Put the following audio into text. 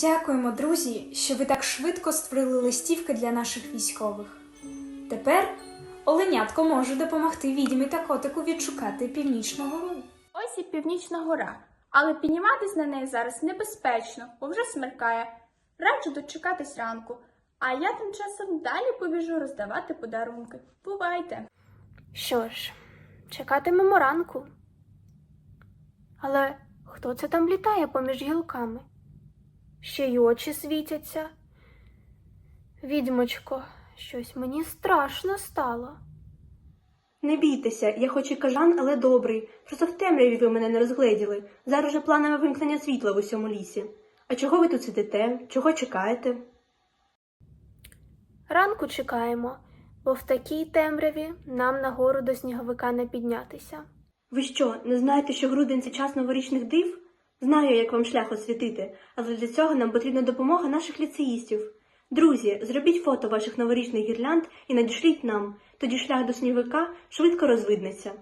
Дякуємо, друзі, що ви так швидко створили листівки для наших військових. Тепер Оленятко може допомогти відьмі та котику відшукати північну гору. Ось і північна гора, але підніматись на неї зараз небезпечно, бо вже смеркає. Раджу дочекатись ранку, а я тим часом далі побіжу роздавати подарунки. Бувайте! Що ж, чекатимемо ранку. Але хто це там літає поміж гілками? Ще й очі світяться. Відьмочко, щось мені страшно стало. Не бійтеся, я хоч і кажан, але добрий. Просто в темряві ви мене не розгледіли. Зараз же планове вимкнення світла в усьому лісі. А чого ви тут сидите? Чого чекаєте? Ранку чекаємо, бо в такій темряві нам нагору до сніговика не піднятися. Ви що, не знаєте, що грудень це час новорічних див? Знаю, як вам шлях освітити, але для цього нам потрібна допомога наших ліцеїстів. Друзі, зробіть фото ваших новорічних гірлянд і надішліть нам, тоді шлях до снівика швидко розвиднеться.